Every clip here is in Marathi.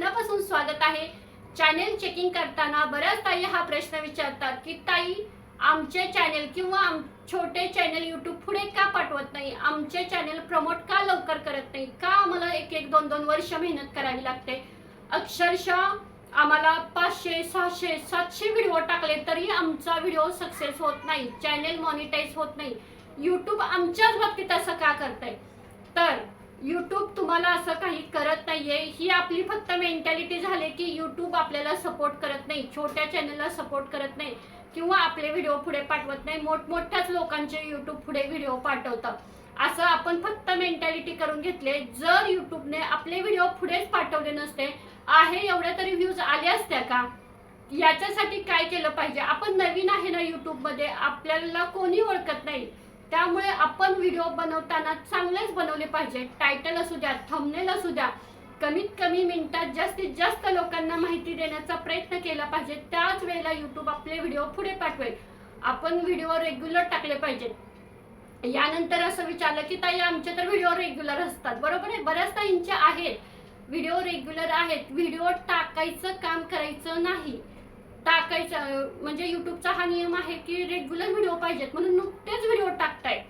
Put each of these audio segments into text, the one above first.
मनापासून स्वागत आहे. चॅनेल चेकिंग करताना बऱ्याच ताई हा प्रश्न विचारतात की ताई आमचे चॅनेल किंवा आम छोटे चॅनेल यूट्यूब पुढे का पाठवत नाही? आमचे चॅनेल प्रमोट का लवकर करत नाही? का आम्हाला एक एक दोन दोन वर्ष मेहनत करावी लागते? अक्षरशः आम्हाला पाचशे सहाशे सातशे व्हिडिओ टाकले तरी आमचा व्हिडिओ सक्सेस होत नाही. चॅनेल मॉनिटाईज होत नाही. यूट्यूब आमच्याच बाबतीत असं का करतंय? तर यूट्यूब तुम्हाला असं काही करत नाहीये. ही आपली फक्त मेंटॅलिटी झाली की यूट्यूब आपल्याला सपोर्ट करत नाही. छोट्या चॅनलला सपोर्ट करत नाही. किंवा आपले व्हिडिओ पुढे पाठवत नाही. मोठमोठ्याच लोकांचे यूट्यूब पुढे व्हिडिओ पाठवतं. असं आपण फक्त मेंटॅलिटी करून घेतले. जर यूट्यूबने आपले व्हिडिओ पुढेच पाठवले नसते आहे एवढ्या तरी व्ह्यूज आले असत्या का? याच्यासाठी काय केलं पाहिजे? आपण नवीन आहे ना यूट्यूबमध्ये आपल्याला कोणी ओळखत नाही. त्यामुळे आपण व्हिडिओ बनवताना चांगलेच बनवले पाहिजे. टायटल असू द्या थंबनेल असू द्या कमीत कमी मिनिटात जास्तीत जास्त लोकांना माहिती देण्याचा प्रयत्न केला पाहिजे. त्याच वेळेला यूट्यूब आपले व्हिडिओ पुढे पाठवेल. आपण व्हिडिओ रेग्युलर टाकले पाहिजेत यानंतर असं विचारलं की ताई आमचे तर व्हिडिओ रेग्युलर असतात. बरोबर आहे बऱ्याच ताईंचे आहेत. व्हिडिओ रेग्युलर आहेत. व्हिडिओ टाकायचं काम करायचं नाही. टाकायचं म्हणजे युट्यूबचा हा नियम आहे की रेग्युलर व्हिडिओ पाहिजेत म्हणून नुकतेच व्हिडिओ टाकताय.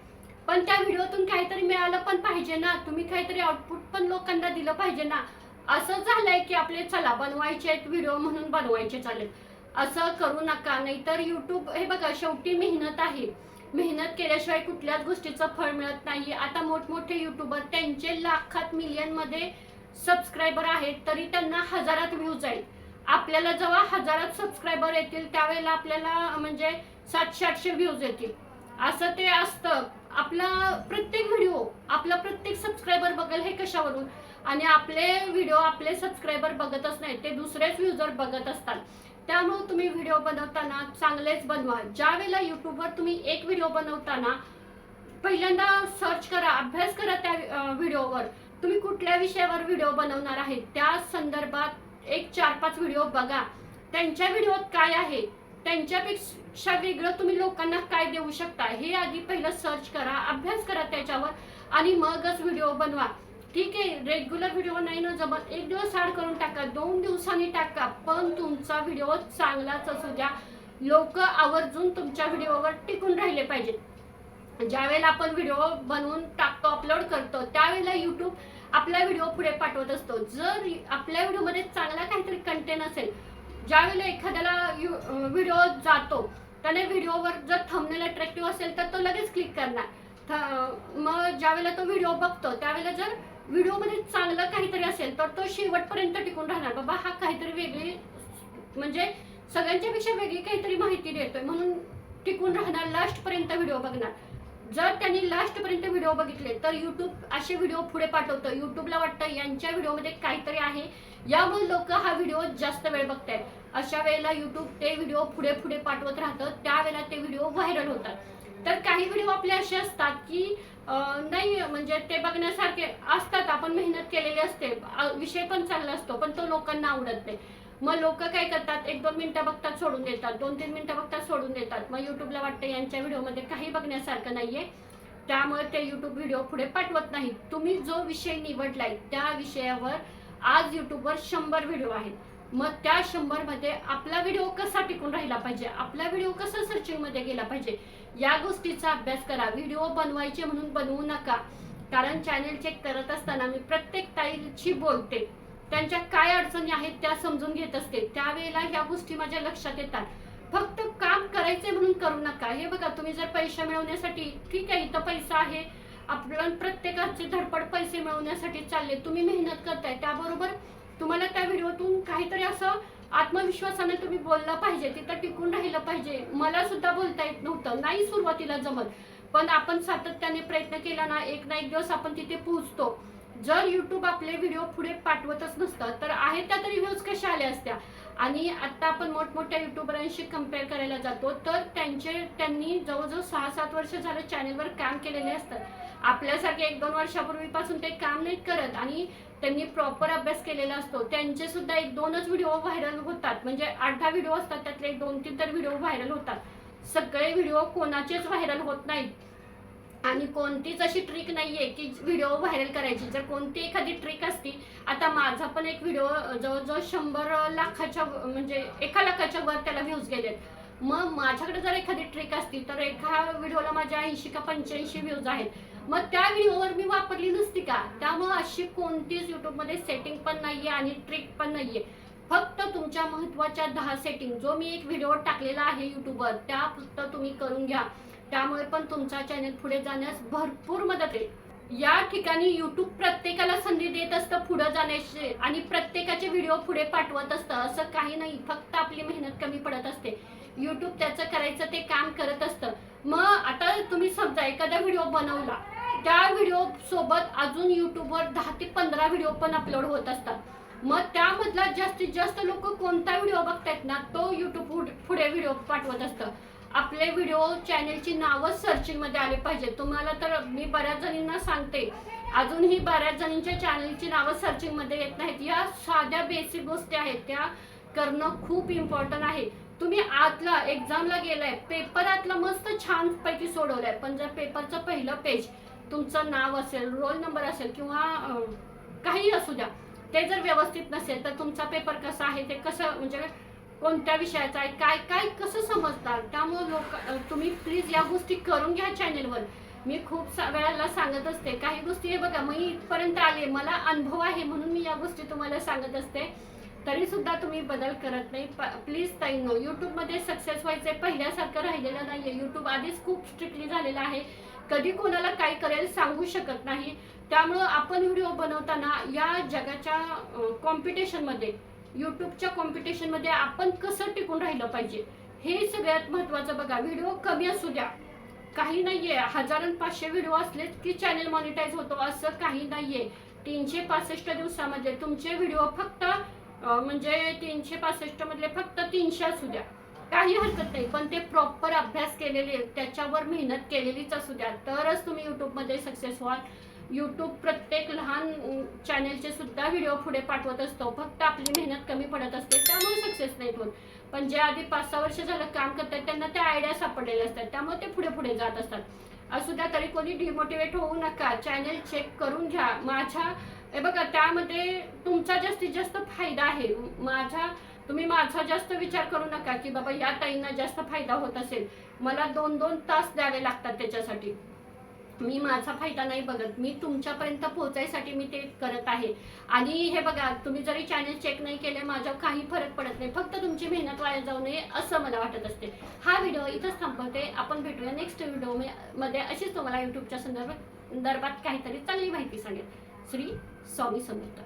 पण त्या व्हिडिओतून काहीतरी मिळालं पण पाहिजे ना. तुम्ही काहीतरी आउटपुट पण लोकांना दिलं पाहिजे ना. असं झालंय की आपले चला बनवायचे आहेत व्हिडिओ म्हणून बनवायचे चालेल. असं करू नका. नाहीतर युट्यूब हे बघा शेवटी मेहनत आहे. मेहनत केल्याशिवाय कुठल्याच गोष्टीचं फळ मिळत नाही. आता मोठमोठे युट्यूबर त्यांचे लाखात मिलियनमध्ये सबस्क्रायबर आहेत तरी त्यांना हजारात व्ह्यूज आहेत. आपल्याला जेव्हा हजारात सबस्क्रायबर येतील त्यावेळेला आपल्याला म्हणजे सातशे आठशे व्ह्यूज येतील. असं ते असतं. आपला प्रत्येक व्हिडिओ आपला प्रत्येक सबस्क्रायबर बघेल हे कशावरून? आणि आपले व्हिडिओ आपले सबस्क्रायबर बघतच नाही ते दुसरेच युजर बघत असतात. त्यामुळे तुम्ही व्हिडिओ बनवताना चांगलेच बनवा. ज्या वेळेला युट्यूबवर तुम्ही एक व्हिडिओ बनवताना पहिल्यांदा सर्च करा अभ्यास करा त्या व्हिडिओवर तुम्ही कुठल्या विषयावर व्हिडिओ बनवणार आहे? त्या संदर्भात एक चार पाच व्हिडिओ बघा. त्यांच्या व्हिडिओत काय आहे? त्यांच्यापेक्षा वेगळं तुम्ही लोकांना काय देऊ शकता? हे आधी पहिलं सर्च करा अभ्यास करा त्याच्यावर आणि मगच व्हिडिओ बनवा. ठीक आहे रेग्युलर व्हिडिओ नाही ना जमत. एक दिवस आड करून टाका दोन दिवसांनी टाका पण तुमचा व्हिडिओ चांगलाच असू द्या. लोक आवर्जून तुमच्या व्हिडिओवर टिकून राहिले पाहिजेत. ज्यावेळेला आपण व्हिडिओ बनवून टाकतो अपलोड करतो त्यावेळेला यूट्यूब आपला व्हिडिओ पुढे पाठवत असतो. जर आपल्या व्हिडिओमध्ये चांगला काहीतरी कंटेंट असेल ज्यावेळेला एखाद्याला व्हिडिओ जातो त्याने व्हिडिओवर जर थंबनेल अट्रॅक्टिव्ह असेल तर तो लगेच क्लिक करणार. थ- मग ज्यावेळेला तो व्हिडिओ बघतो त्यावेळेला जर व्हिडिओमध्ये चांगलं काहीतरी असेल तर तो शेवटपर्यंत टिकून राहणार. बाबा हा काहीतरी वेगळी म्हणजे सगळ्यांच्यापेक्षा वेगळी काहीतरी माहिती देतोय म्हणून टिकून राहणार लास्टपर्यंत व्हिडिओ बघणार. जर त्यांनी लास्टपर्यंत व्हिडिओ बघितले तर युट्यूब असे व्हिडिओ पुढे पाठवतं. युट्यूबला वाटतं यांच्या व्हिडिओमध्ये काहीतरी आहे. यामुळे लोक हा व्हिडिओ जास्त वेळ बघतायत. अशा वेळेला युट्यूब ते व्हिडिओ पुढे पुढे पाठवत राहतं. त्यावेळेला ते व्हिडिओ व्हायरल होतात. तर काही व्हिडिओ आपले असे असतात की नाही म्हणजे ते बघण्यासारखे असतात. आपण मेहनत केलेली असते. विषय पण चांगला असतो पण तो लोकांना आवडत नाही. मग लोक काय करतात? एक दोन मिनिटं बघतात सोडून देतात. दोन तीन मिनिटं बघतात सोडून देतात. मग युट्यूबला वाटतं यांच्या व्हिडिओमध्ये काही बघण्यासारखं नाहीये. त्यामुळे ते युट्यूब व्हिडिओ पुढे पाठवत नाही तुम्ही जो विषय निवडलाय त्या विषयावर आज युट्यूबवर शंभर व्हिडिओ आहेत. मग त्या शंभरमध्ये आपला व्हिडिओ कसा टिकून राहिला पाहिजे? आपला व्हिडिओ कसा सर्चिंगमध्ये गेला पाहिजे? या गोष्टीचा अभ्यास करा. व्हिडिओ बनवायचे म्हणून बनवू नका. कारण चॅनेल चेक करत असताना मी प्रत्येक ताईची बोलते. त्यांच्या काय अडचणी आहेत त्या समजून घेत असते. त्यावेळेला ह्या गोष्टी माझ्या लक्षात येतात. फक्त काम करायचे म्हणून करू नका. हे बघा तुम्ही जर पैसे मिळवण्यासाठी ठीक आहे इथं पैसा आहे. आपण प्रत्येकाचे धडपड पैसे मिळवण्यासाठी चालले. तुम्ही मेहनत करताय. त्याबरोबर तुम्हाला त्या व्हिडिओतून काहीतरी असं आत्मविश्वासाने तुम्ही बोललं पाहिजे. तिथं टिकून राहिलं पाहिजे. मला सुद्धा बोलता येत नव्हतं. नाही सुरुवातीला जमत. पण आपण सातत्याने प्रयत्न केला ना एक ना एक दिवस आपण तिथे पोहोचतो. जर युट्यूब आपले व्हिडिओ पुढे पाठवतच नसतं तर आहे त्या तरी व्ह्यूज कशा आल्या असत्या? आणि आत्ता आपण मोठमोठ्या युट्यूबरांशी कंपेअर करायला जातो तर त्यांचे त्यांनी जवळजवळ सहा सात वर्ष झालं चॅनेलवर काम केलेले असतात. आपल्यासारखे एक दोन वर्षापूर्वीपासून ते काम नाही करत आणि त्यांनी प्रॉपर अभ्यास केलेला असतो. त्यांचे सुद्धा एक दोनच व्हिडिओ व्हायरल होतात. म्हणजे आठ दहा व्हिडिओ असतात त्यातले एक दोन तीन तर व्हिडिओ व्हायरल होतात. सगळे व्हिडिओ कोणाचेच व्हायरल होत नाहीत. आणि कोणतीच अशी ट्रिक नाहीये की व्हिडिओ व्हायरल करायची. जर कोणती एखादी ट्रिक असती आता माझा पण एक व्हिडिओ जवळजवळ शंभर लाखाच्या म्हणजे एका लाखाच्या वर त्याला व्ह्यूज गेलेत. मग माझ्याकडे जर एखादी ट्रिक असती तर एका व्हिडिओला माझ्या ऐंशी का पंच्याऐंशी व्ह्यूज आहेत. मग त्या व्हिडिओवर मी वापरली नसती का? त्यामुळे अशी कोणतीच युट्यूबमध्ये सेटिंग पण नाहीये आणि ट्रिक पण नाहीये. फक्त तुमच्या महत्त्वाच्या दहा सेटिंग जो मी एक व्हिडिओ टाकलेला आहे युट्यूबवर त्या फक्त तुम्ही करून घ्या. त्यामुळे पण तुमचा चॅनल पुढे जाण्यास भरपूर मदत होईल. या ठिकाणी युट्यूब प्रत्येकाला संधी देत असतं पुढे जाण्याची आणि प्रत्येकाचे व्हिडिओ पुढे पाठवत असतं. असं काही नाही फक्त आपली मेहनत कमी पडत असते. युट्यूब त्याचं करायचं ते काम करत असतं. मग आता तुम्ही समजा एखादा व्हिडिओ बनवला त्या व्हिडिओ सोबत अजून युट्यूबवर दहा ते पंधरा व्हिडिओ पण अपलोड होत असतात. मग त्यामधला जास्तीत जास्त लोक कोणता व्हिडिओ बघतायत ना तो युट्यूब पुढे व्हिडिओ पाठवत असतं. आपले व्हिडिओ चॅनेलची नावं सर्चिंगमध्ये आले पाहिजे तुम्हाला तर मी बऱ्याच जणींना सांगते अजूनही बऱ्याच जणींच्या चॅनेलची नावं सर्चिंगमध्ये येत नाहीत. या साध्या बेसिक गोष्टी आहेत त्या करणं खूप इम्पॉर्टंट आहे. तुम्ही आतला एक्झामला गेलाय पेपर आतला मस्त छानपैकी सोडवलाय. पण जर पेपरचं पहिलं पेज तुमचं नाव असेल रोल नंबर असेल किंवा काही असू द्या ते जर व्यवस्थित नसेल तर तुमचा पेपर कसा आहे ते कसं म्हणजे कोणत्या विषयाचा आहे काय काय कसं समजतात त्यामुळे लोक तुम्ही प्लीज या गोष्टी करून घ्या चॅनेलवर मी खूप सा- वेळाला सांगत असते काही गोष्टी हे बघा मी इथपर्यंत आले मला अनुभव आहे म्हणून मी या गोष्टी तुम्हाला सांगत असते. तरी सुद्धा तुम्ही बदल करत नाही. प्लीज ताई नो यूट्यूबमध्ये सक्सेस व्हायचंय पहिल्यासारखं राहिलेलं नाही आहे यूट्यूब आधीच खूप स्ट्रिक्टली झालेलं आहे. कधी कोणाला काय करेल सांगू शकत नाही. त्यामुळं आपण व्हिडिओ बनवताना या जगाच्या कॉम्पिटिशनमध्ये युट्यूबच्या कॉम्पिटिशनमध्ये आपण कसं टिकून राहिलं पाहिजे? हे सगळ्यात महत्वाचं बघा. व्हिडिओ कमी असू द्या. काही नाहीये. हजार आणि पाचशे व्हिडिओ असलेच की चॅनल मॉनिटाईज होतो असं काही नाहीये. तीनशे पासष्ट दिवसामध्ये तुमचे व्हिडिओ फक्त म्हणजे तीनशे पासष्ट मधले फक्त तीनशे असू द्या. काही हरकत नाही. पण ते प्रॉपर अभ्यास केलेले त्याच्यावर मेहनत केलेलीच असू द्या. तरच तुम्ही युट्यूबमध्ये सक्सेस व्हाल. यूट्यूब प्रत्येक लहान चॅनेलचे सुद्धा व्हिडिओ पुढे पाठवत असतो. फक्त आपली मेहनत कमी पडत असते त्यामुळे सक्सेस नाही होत. पण जे आधी पाच सहा वर्ष झालं काम करतात त्यांना त्या आयडिया सापडलेल्या असतात. त्यामुळे ते पुढे पुढे जात असतात. असू द्या तरी कोणी डिमोटिवेट होऊ नका. चॅनेल चेक करून घ्या. माझ्या हे बघा त्यामध्ये तुमचा जास्तीत जास्त फायदा आहे. माझा तुम्ही माझा जास्त विचार करू नका की बाबा या ताईंना जास्त फायदा होत असेल. मला दोन दोन तास द्यावे लागतात त्याच्यासाठी. मी माझा फायदा नाही बघत. मी तुमच्यापर्यंत पोहोचायसाठी मी ते करत आहे. आणि हे बघा तुम्ही जरी चॅनल चेक नाही केले माझ्यावर काही फरक पडत नाही. फक्त तुमची मेहनत वाया जाऊ नये असं मला वाटत असते. हा व्हिडिओ इथंच थांबवते. आपण भेटूया नेक्स्ट व्हिडिओमध्ये. अशीच तुम्हाला युट्यूबच्या संदर्भात संदर्भात काहीतरी चांगली माहिती सांगेल श्री स्वामी समर्थ.